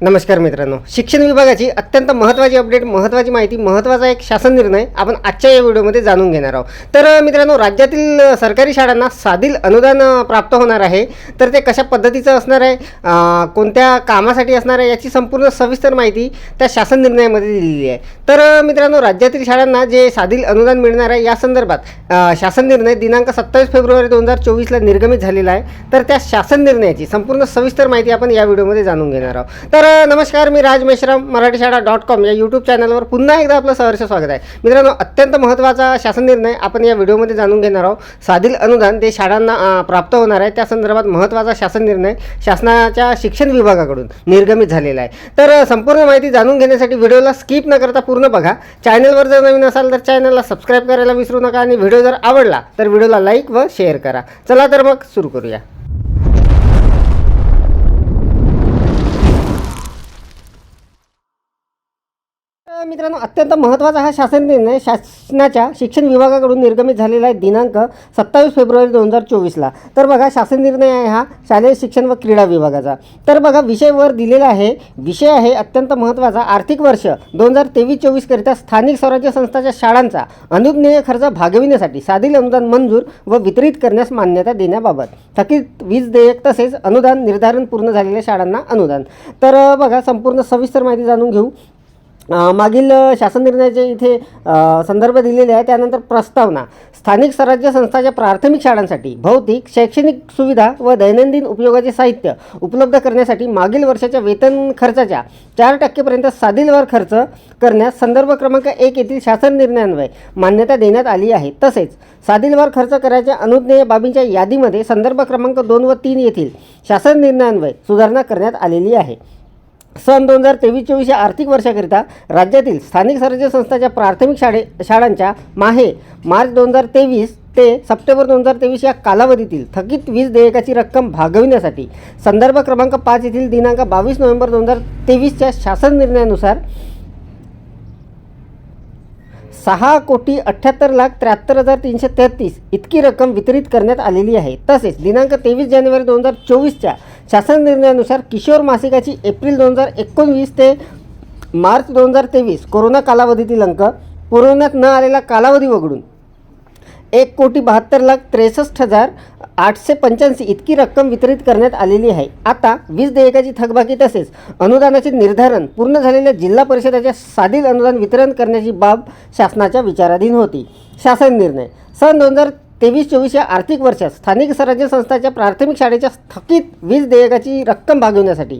नमस्कार मित्रांनो. शिक्षण विभागाची अत्यंत महत्त्वाची अपडेट महत्त्वाची माहिती महत्त्वाचा एक शासन निर्णय आपण आजच्या या व्हिडिओमध्ये जाणून घेणार आहोत. तर मित्रांनो राज्यातील सरकारी शाळांना साधील अनुदान प्राप्त होणार आहे. तर ते कशा पद्धतीचं असणार आहे? कोणत्या कामासाठी असणार आहे? याची संपूर्ण सविस्तर माहिती त्या शासन निर्णयामध्ये दिलेली आहे. तर मित्रांनो राज्यातील शाळांना जे साधील अनुदान मिळणार आहे या संदर्भात शासन निर्णय दिनांक सत्तावीस फेब्रुवारी दोन हजार चोवीसला निर्गमित झालेला आहे. तर त्या शासन निर्णयाची संपूर्ण सविस्तर माहिती आपण या व्हिडिओमध्ये जाणून घेणार आहोत. तर नमस्कार मी राज मेश्राम मराठी शाळा डॉट कॉम या यूट्यूब चॅनलवर पुन्हा एकदा आपलं सहर्ष स्वागत आहे. मित्रांनो अत्यंत महत्त्वाचा शासन निर्णय आपण या व्हिडिओमध्ये जाणून घेणार आहोत. साधील अनुदान ते शाळांना प्राप्त होणार आहे. त्या संदर्भात महत्त्वाचा शासन निर्णय शासनाच्या शिक्षण विभागाकडून निर्गमित झालेला आहे. तर संपूर्ण माहिती जाणून घेण्यासाठी व्हिडिओला स्किप न करता पूर्ण बघा. चॅनलवर जर नवीन असाल तर चॅनलला सबस्क्राईब करायला विसरू नका आणि व्हिडिओ जर आवडला तर व्हिडिओला लाईक व शेअर करा. चला तर मग सुरू करूया. मित्रांनो अत्यंत महत्त्वाचा हा शासन निर्णय शासनाच्या शिक्षण विभागाकडून निर्गमित झालेला आहे. दिनांक सत्तावीस फेब्रुवारी दोन हजार चोवीसला तर बघा शासन निर्णय आहे हा शालेय शिक्षण व क्रीडा विभागाचा. तर बघा विषय वर दिलेला आहे विषय आहे अत्यंत महत्त्वाचा. आर्थिक वर्ष दोन हजार तेवीस चोवीसकरिता स्थानिक स्वराज्य संस्थाच्या शाळांचा अनुज्ञेय खर्च भागविण्यासाठी साधील अनुदान मंजूर व वितरित करण्यास मान्यता देण्याबाबत थकीत वीज देयक तसेच अनुदान निर्धारण पूर्ण झालेल्या शाळांना अनुदान. तर बघा संपूर्ण सविस्तर माहिती जाणून घेऊ. मागील शासन निर्णयाचे इथे संदर्भ दिलेले आहे त्यानंतर प्रस्तावना. स्थानिक स्वराज्य संस्थाच्या प्राथमिक शाळांसाठी भौतिक शैक्षणिक सुविधा व दैनंदिन उपयोगाचे साहित्य उपलब्ध करण्यासाठी मागील वर्षाच्या वेतन खर्चाच्या चार टक्केपर्यंत साधीलवर खर्च करण्यास संदर्भ क्रमांक एक येथील शासन निर्णयान्वये मान्यता देण्यात आली आहे. तसेच साधीलवर खर्च करायच्या अनुज्ञेय बाबींच्या यादीमध्ये संदर्भ क्रमांक दोन व तीन येथील शासन निर्णयान्वये सुधारणा करण्यात आलेली आहे. सन दोन हजार तेवीस चोवीस या आर्थिक वर्षाकरिता राज्यातील स्थानिक स्वराज्य संस्थाच्या प्राथमिक शाळे शाळांच्या माहे मार्च दोन हजार तेवीस ते सप्टेंबर दोन हजार तेवीस या कालावधीतील थकीत वीज देयकाची रक्कम भागविण्यासाठी संदर्भ क्रमांक पाच येथील दिनांक बावीस नोव्हेंबर दोन हजार तेवीसच्या शासन निर्णयानुसार सहा कोटी अठ्ठ्याहत्तर लाख त्र्याहत्तर हजार तीनशे तेहतीस इतकी रक्कम वितरित करण्यात आलेली आहे. तसेच दिनांक तेवीस जानेवारी दोन हजार चोवीसच्या शासन निर्णयानुसार किशोर मासिकाची एप्रिल दोन हजार एकोणवीस ते मार्च दोन हजार तेवीस कोरोना कालावधीतील अंक पुरवण्यात न आलेला कालावधी वगळून एक कोटी बहात्तर लाख त्रेसष्ट हजार आठशे पंच्याऐंशी इतकी रक्कम वितरित करण्यात आलेली आहे. आता वीज देयकाची थकबाकी तसेच अनुदानाचे निर्धारण पूर्ण झालेल्या जिल्हा परिषदाच्या साधील अनुदान वितरण करण्याची बाब शासनाच्या विचाराधीन होती. शासन निर्णय सन दोन हजार तेवीस चोवीस या आर्थिक वर्षात स्थानिक स्वराज्य संस्थाच्या प्राथमिक शाळेच्या थकीत वीज देयकाची रक्कम भागविण्यासाठी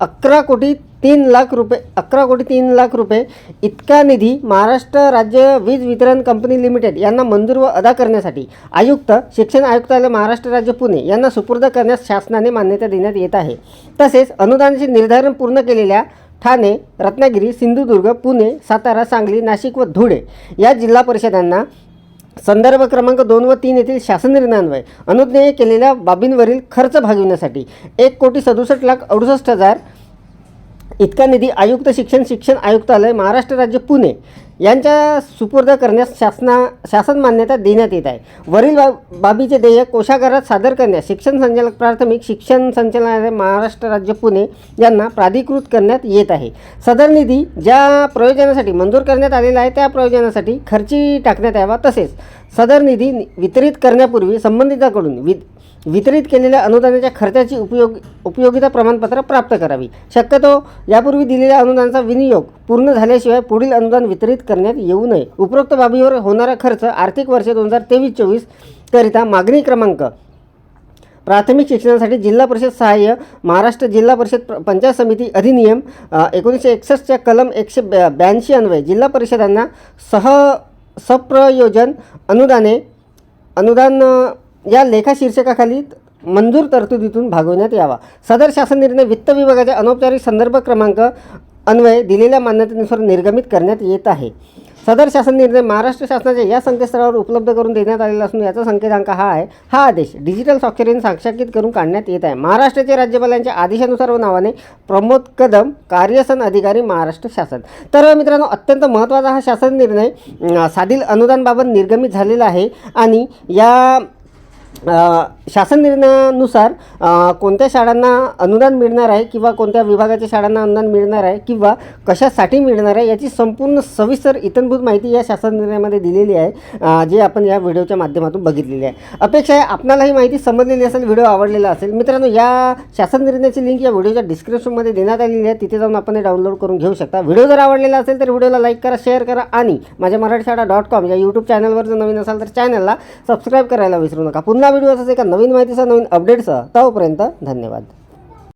अकरा कोटी तीन लाख रुपये अकरा कोटी तीन लाख रुपये इतका निधी महाराष्ट्र राज्य वीज वितरण कंपनी लिमिटेड यांना मंजूर व अदा करण्यासाठी आयुक्त शिक्षण आयुक्तालय महाराष्ट्र राज्य पुणे यांना सुपूर्द करण्यास शासनाने मान्यता देण्यात येत आहे. तसेच अनुदानाचे निर्धारण पूर्ण केलेल्या ठाणे रत्नागिरी सिंधुदुर्ग पुणे सातारा सांगली नाशिक व धुळे या जिल्हा परिषदांना संदर्भ क्रमांक दोन व तीन येथील शासन निर्णयान्वये अनुज्ञेय केलेल्या बाबींवरील खर्च भागविण्यासाठी एक कोटी सदुसष्ट लाख अडुसष्ट हजार इतका निधी आयुक्त शिक्षण शिक्षण आयुक्तालय महाराष्ट्र राज्य पुणे यांच्या सुपूर्द करण्यास शासना शासन मान्यता देण्यात येत आहे. वरील बा बाबीचे देयक कोशागारात सादर करण्यास शिक्षण संचालक प्राथमिक शिक्षण संचालनालय महाराष्ट्र राज्य पुणे यांना प्राधिकृत करण्यात येत आहे. सदर निधी ज्या प्रयोजनासाठी मंजूर करण्यात आलेला आहे त्या प्रयोजनासाठी खर्ची टाकण्यात यावा तसेच सदर निधी वितरित करण्यापूर्वी संबंधिताकडून वि वितरित केलेल्या अनुदानाच्या खर्चाची उपयोग उपयोगिता प्रमाणपत्र प्राप्त करावी. शक्यतो यापूर्वी दिलेल्या अनुदानाचा विनियोग पूर्ण झाल्याशिवाय पुढील अनुदान वितरित करण्यात येऊ नये. उपरोक्त बाबीवर होणारा खर्च आर्थिक वर्ष दोन हजार तेवीस चोवीस करिता मागणी क्रमांक. प्राथमिक शिक्षणासाठी जिल्हा परिषद सहाय्य महाराष्ट्र जिल्हा परिषद प- पंचायत समिती अधिनियम एकोणीसशे एकसष्टच्या कलम एकशे ब्या ब्याऐंशी अन्वये जिल्हा परिषदांना सह सप्रयोजन अनुदाने अनुदान या लेखाशीर्षकाखाली मंजूर तरतुदीतून भागवण्यात यावा. सदर शासन निर्णय वित्त विभागाच्या अनौपचारिक संदर्भ क्रमांक अन्वये दिलेल्या मान्यतेनुसार निर्गमित करण्यात येत आहे. सदर शासन निर्णय महाराष्ट्र शासनाच्या या संकेतस्थळावर उपलब्ध करून देण्यात आलेला असून याचा संकेतांक हा आहे. हा आदेश डिजिटल स्वाक्षरीने साक्षांकित करून काढण्यात येत आहे. महाराष्ट्राचे राज्यपाल यांच्या आदेशानुसार व नावाने प्रमोद कदम कार्यसन अधिकारी महाराष्ट्र शासन. तर मित्रांनो अत्यंत महत्त्वाचा हा शासन निर्णय साधील अनुदानबाबत निर्गमित झालेला आहे आणि या शासन निर्णयानुसार कोणत्या शाळांना अनुदान मिळणार आहे किंवा कोणत्या विभागाच्या शाळांना अनुदान मिळणार आहे किंवा कशासाठी मिळणार आहे याची संपूर्ण सविस्तर इतंभूत माहिती या शासन निर्णयामध्ये दिलेली आहे जे आपण या व्हिडिओच्या माध्यमातून बघितलेली आहे. अपेक्षा आहे आपणाला ही माहिती समजलेली असेल व्हिडिओ आवडलेला असेल. मित्रांनो या शासन निर्णयाची लिंक या व्हिडिओच्या डिस्क्रिप्शनमध्ये देण्यात आलेली आहे. तिथे जाऊन आपण हे डाउनलोड करून घेऊ शकता. व्हिडिओ जर आवडलेला असेल तर व्हिडिओला लाईक करा शेअर करा आणि माझ्या मराठी शाळा डॉट कॉम या यूट्यूब चॅनलवर जर नवीन असाल तर चॅनलला सबस्क्राईब करायला विसरू नका. पुन्हा व्हिडिओ असाच एका नवीन माहितीचा नवीन अपडेटचा तोपर्यंत धन्यवाद.